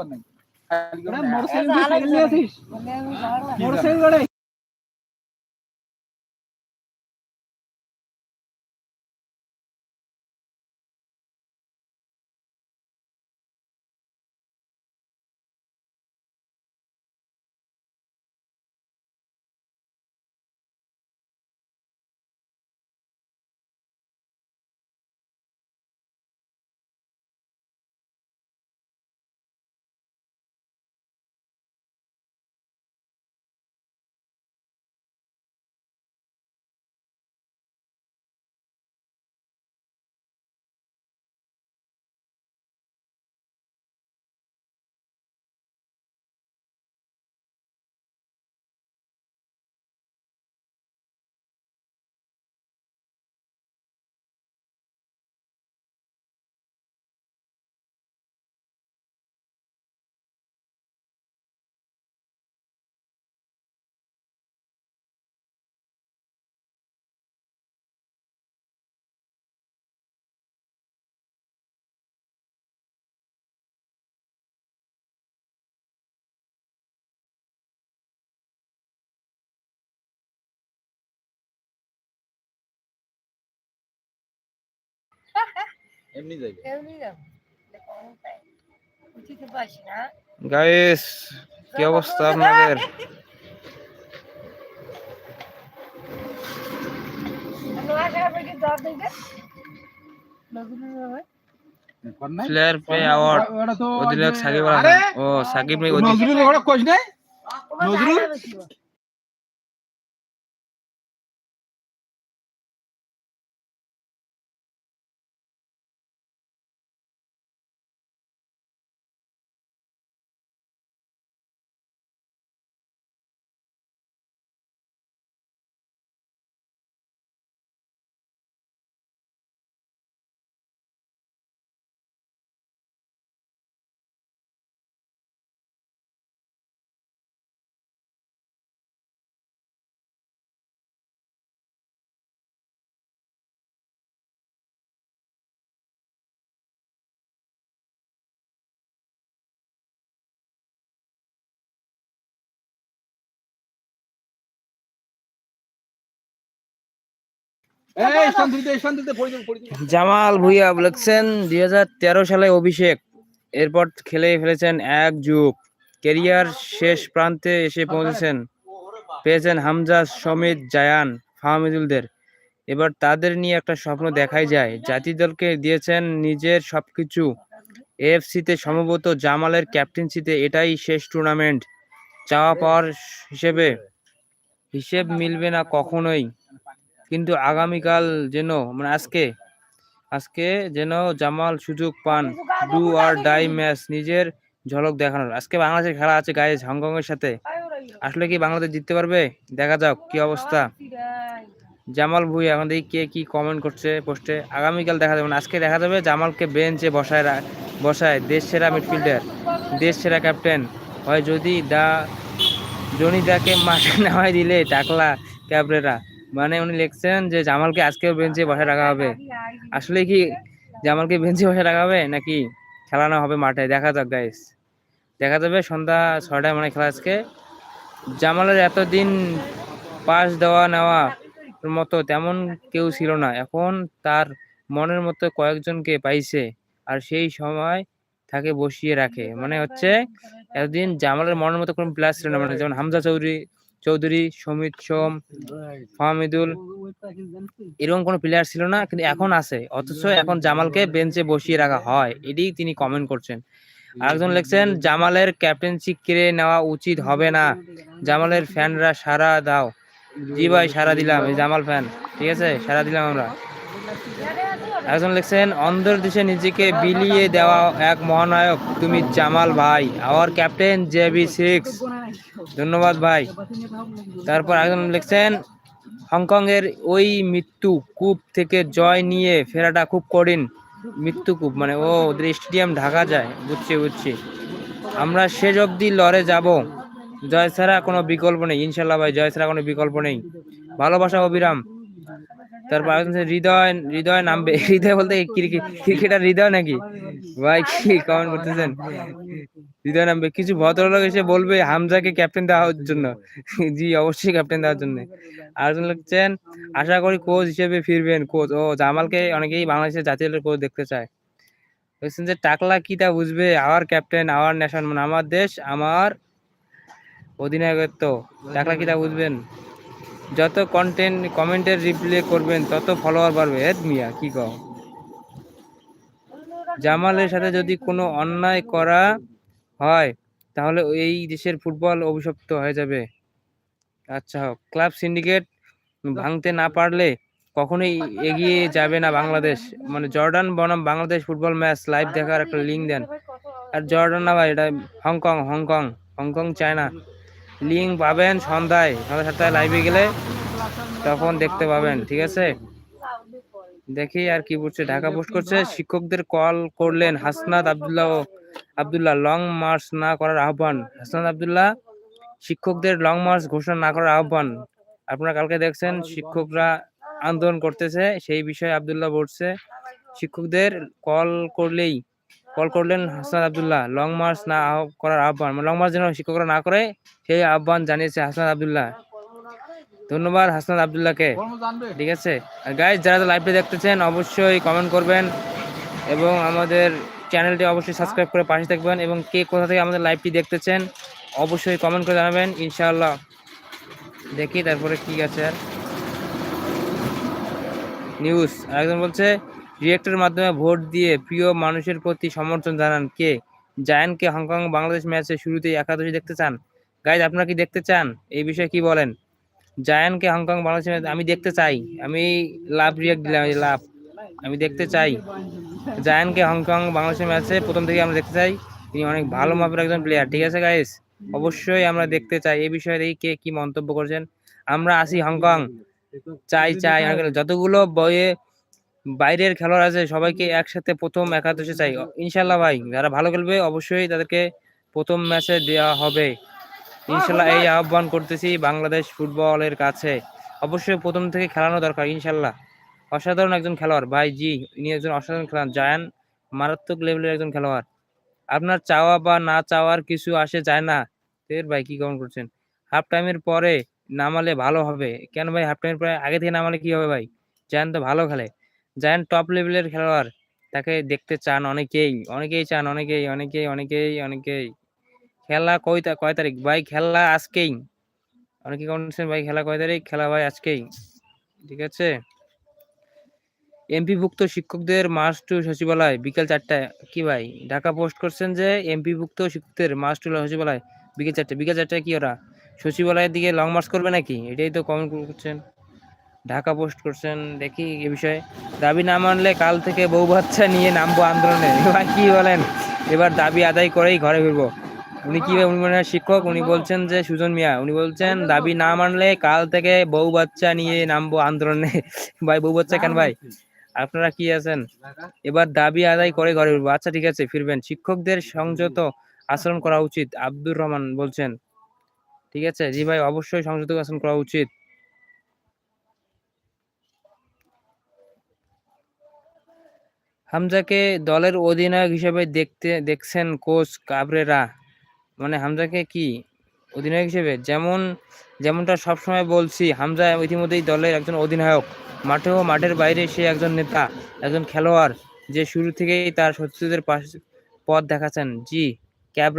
কর নাই মোটরসাইকেল নিয়ে আসিস মোটরসাইকেল এমনি যাইবে এমনি গাইস কি অবস্থা আপনাদের প্লেয়ার পে অ্যাওয়ার্ড অধিনায়ক সাকিব আল ও সাকিব নজরুল কোচ নাই নজরুল? জামাল ভুইয়া বলেছেন দু হাজার তেরো সালে অভিষেক এরপর খেলে ফেলেছেন এক যুগ। কেরিয়ার শেষ প্রান্তে এসে পৌঁছেছেন। পেয়েছেন হামজা সমিত জায়ান ফাহমিদুলদের। এবার তাদের নিয়ে একটা স্বপ্ন দেখাই যায়। জাতীয় দলকে দিয়েছেন নিজের সবকিছু। এএফসিতে সম্ভবত জামালের ক্যাপ্টেন্সিতে এটাই শেষ টুর্নামেন্ট। চাওয়া পাওয়ার হিসেবে হিসেব মিলবে না কখনোই। কিন্তু আগামীকাল যেন মানে আজকে আজকে যেন জামাল সুযোগ পান, ডু আর ডাই ম্যাচ নিজের ঝলক দেখানোর। আজকে বাংলাদেশের খেলা আছে হংকং এর সাথে। আসলে কি বাংলাদেশ জিততে পারবে? দেখা যাক কি অবস্থা। জামাল ভুই এখন দেখি কে কি কমেন্ট করছে পোস্টে আগামীকাল দেখা যাবে না আজকে দেখা যাবে জামালকে বেঞ্চে বসায় বসায় দেশ সেরা মিডফিল্ডার দেশ সেরা ক্যাপ্টেন হয় যদি দা জনিদাকে মাঠে নামাই দিলে, টাকলা ক্যাবরেরা। মানে উনি লিখছেন যে জামালকে আজকেও বেঞ্চে বসায় রাখা হবে। আসলে কি জামালকে বেঞ্চে বসে রাখা হবে নাকি খেলানো হবে মাঠে? দেখা যাক গাইস দেখা যাবে, সন্ধ্যা ছয়টায় মানে খেলা আজকে। জামালের এতদিন পাস দেওয়া নেওয়া মতো তেমন কেউ ছিল না। এখন তার মনের মতো কয়েকজনকে পাইছে আর সেই সময় তাকে বসিয়ে রাখে। মানে হচ্ছে এতদিন জামালের মনের মতো কোনো প্লেয়ার ছিল না। মানে যেমন হামজা চৌধুরী চৌধুরী সমিত সোম ফাহমিদুল এরকম কোনো প্লেয়ার ছিল না কিন্তু এখন আছে। অথচ এখন জামালকে বেঞ্চে বসিয়ে রাখা হয় এটি তিনি কমেন্ট করছেন। আরেকজন লিখছেন জামালের ক্যাপ্টেন্সি কেড়ে নেওয়া উচিত হবে না। জামালের ফ্যানরা সারা দাও। জি ভাই সারা দিলাম এই জামাল ফ্যান ঠিক আছে সারা দিলাম আমরা। একজন লিখছেন, অন্ধর দেশে নিজেকে বিলিয়ে দেওয়া এক মহানায়ক, তুমি জামাল ভাই। আওয়ার ক্যাপ্টেন জেবি সিক্স ধন্যবাদ ভাই। তারপর একজন লিখছেন হংকং এর ওই মৃত্যু কূপ থেকে জয় নিয়ে ফেরাটা খুব কঠিন। মৃত্যু কূপ মানে ও ওদের স্টেডিয়াম ঢাকা যায়, বুঝছি বুঝছি। আমরা শেষ অবধি লড়ে যাব। জয় ছাড়া কোনো বিকল্প নেই। ইনশাল্লাহ ভাই, জয় ছাড়া কোনো বিকল্প নেই। ভালোবাসা অবিরাম। তারপর হৃদয় হৃদয় নামবে। হৃদয় বলতে ক্রিকেটার হৃদয় নাকি? ভাই, কি কমেন্ট করতেছেন? হৃদয় নামবে। কিছু ভদ্রলোক এসে বলবে, হামজাকে ক্যাপ্টেন দেওয়ার জন্য। জি, অবশ্যই ক্যাপ্টেন দেওয়ার জন্য। আরেকজন লিখছেন আশা করি কোচ হিসেবে ফিরবেন। কোচ ও জামালকে অনেকেই বাংলাদেশের জাতীয় দলের কোচ দেখতে চায়। বলছেন যে, টাকলা কি তা বুঝবে? আওয়ার ক্যাপ্টেন আওয়ার ন্যাশন মানে আমার দেশ, আমার অধিনায়কত্ব। টাকলা কি তা বুঝবেন? যত কন্টেন্ট কমেন্টের রিপ্লে করবেন, তত ফলোয়ার বাড়বে। এদ মিয়া, কি কও? জামালের সাথে যদি কোনো অন্যায় করা হয়, তাহলে এই দেশের ফুটবল অভিশপ্ত হয়ে যাবে। আচ্ছা হোক ক্লাব সিন্ডিকেট ভাঙতে না পারলে কখনোই এগিয়ে যাবে না বাংলাদেশ। মানে জর্ডান বনাম বাংলাদেশ ফুটবল ম্যাচ লাইভ দেখার একটা লিঙ্ক দেন। আর জর্ডান না ভাই, এটা Hong Kong Hong Kong Hong Kong, China. Link পাবেন সন্ধ্যায়। সন্ধ্যা সাতটায় লাইভে গেলে তখন দেখতে পাবেন, ঠিক আছে? দেখি আর কি বলছে, ঢাকা পোস্ট করছে, শিক্ষকদের কল করলেন হাসনাত আব্দুল্লাহ আব্দুল্লাহ লং মার্চ না করার আহ্বান। হাসনাত আব্দুল্লাহ, শিক্ষকদের লং মার্চ ঘোষণা না করার আহ্বান। আপনারা কালকে দেখছেন, শিক্ষকরা আন্দোলন করতেছে, সেই বিষয়ে আব্দুল্লাহ বলছে, শিক্ষকদের কল করলেই কল করলেন হাসনাত আব্দুল্লাহ। লং মার্চ না করার আহ্বান। লং মার্চ যেন শিক্ষকরা না করে, সেই আহ্বান জানিয়েছে হাসনাত আব্দুল্লাহ। ধন্যবাদ হাসনাত আব্দুল্লাহকে। ঠিক আছে? আর গাইজ যারা লাইভটা দেখতেছেন, অবশ্যই কমেন্ট করবেন এবং আমাদের চ্যানেলটি অবশ্যই সাবস্ক্রাইব করে পাশে থাকবেন এবং কে কোথা থেকে আমাদের লাইভটি দেখতেছেন, অবশ্যই কমেন্ট করে জানাবেন। ইনশাআল্লাহ দেখি তারপরে কি আছে। আর নিউজ একজন বলছে রিয়েক্টের মাধ্যমে ভোট দিয়ে প্রিয় মানুষের প্রতি সমর্থন জানান কে? জায়ানকে হংকং বাংলাদেশ ম্যাচের শুরুতেই একাদশী দেখতে চান? গাইজ আপনারা কি দেখতে চান? এই বিষয়ে কি বলেন? জায়ানকে হংকং বাংলাদেশ ম্যাচ আমি দেখতে চাই। আমি লাভ রিয়েক্ট দিলাম লাভ। আমি দেখতে চাই। জায়ানকে হংকং বাংলাদেশের ম্যাচে প্রথম থেকে আমরা দেখতে চাই। তিনি অনেক ভালো মাপের একজন প্লেয়ার ঠিক আছে গাইস অবশ্যই আমরা দেখতে চাই। এই বিষয়ে কে কি মন্তব্য করছেন? আমরা আসি হংকং। চাই চাই। যতগুলো বইয়ে বাইরের খেলোয়াড় আছে সবাইকে একসাথে প্রথম একাদশে চাই। ইনশাল্লাহ ভাই যারা ভালো খেলবে অবশ্যই তাদেরকে প্রথম ম্যাচে দেওয়া হবে। ইনশাল্লাহ এই আহ্বান করতেছি বাংলাদেশ ফুটবলের কাছে। অবশ্যই প্রথম থেকে খেলানো দরকার ইনশাল্লাহ অসাধারণ একজন খেলোয়াড়। ভাই জি ইনি একজন অসাধারণ খেলোয়াড়। জায়ান মারাত্মক লেভেলের একজন খেলোয়াড়। আপনার চাওয়া বা না চাওয়ার কিছু আসে যায় না। তের ভাই কি কমেন্ট করছেন? হাফ টাইমের পরে নামালে ভালো হবে। কেন ভাই হাফ টাইমের পরে আগে থেকে নামালে কি হবে ভাই? জায়ান তো ভালো খেলে। জায়ান টপ লেভেলের খেলোয়াড়, তাকে দেখতে চান অনেকেই অনেকেই চান, অনেকেই অনেকেই অনেকেই অনেকেই। খেলা কয় কয় তারিখ? ভাই, খেলা আজকেই। অনেকে কমেন্ট ভাই, খেলা কয় তারিখ? খেলা ভাই আজকেই। ঠিক আছে? এমপিভুক্ত শিক্ষকদের মাস টু সচিবালয়, বিকেল চারটায়। কি ভাই? ঢাকা পোস্ট করছেন যে এমপিভুক্ত শিক্ষকদের মাস টু সচিবালয়, বিকেল চারটে বিকেল চারটায় কি ওরা? সচিবালয়ের দিকে লং মার্চ করবে নাকি? এটাই তো কমেন্ট করছেন। ঢাকা পোস্ট করছেন, দেখি এ বিষয়ে। দাবি না মানলে কাল থেকে বউ বাচ্চা নিয়ে নামবো আন্দোলনে। এবার কি বলেন? এবার দাবি আদায় করেই ঘরে ফিরবো। উনি কি উনি মনে হয় শিক্ষক, উনি বলছেন যে, সুজন মিয়া, উনি বলছেন, দাবি না মানলে কাল থেকে বউ বাচ্চা নিয়ে নামবো আন্দোলনে। ভাই, বউ বাচ্চা কেন ভাই? আপনারা কি আছেন? এবার দাবি আদায় করে ঘরে ফিরবো। আচ্ছা ঠিক আছে, ফিরবেন। শিক্ষকদের সংযত আচরণ করা উচিত, আব্দুর রহমান বলছেন। ঠিক আছে? জি ভাই, অবশ্যই সংযত আচরণ করা উচিত। হামজাকে দলের অধিনায়ক হিসেবে দেখতে, দেখছেন কোচ কাবরেরা। মানে হামজাকে কি অধিনায়ক হিসেবে? যেমন, যেমনটা সবসময় বলছি, হামজা ইতিমধ্যেই দলের একজন অধিনায়ক। মাঠে ও মাঠের বাইরে সে একজন নেতা, একজন খেলোয়াড়, যে শুরু থেকেই তার শত্রুদের পাশ পথ দেখাচ্ছেন। জি ক্যাবরে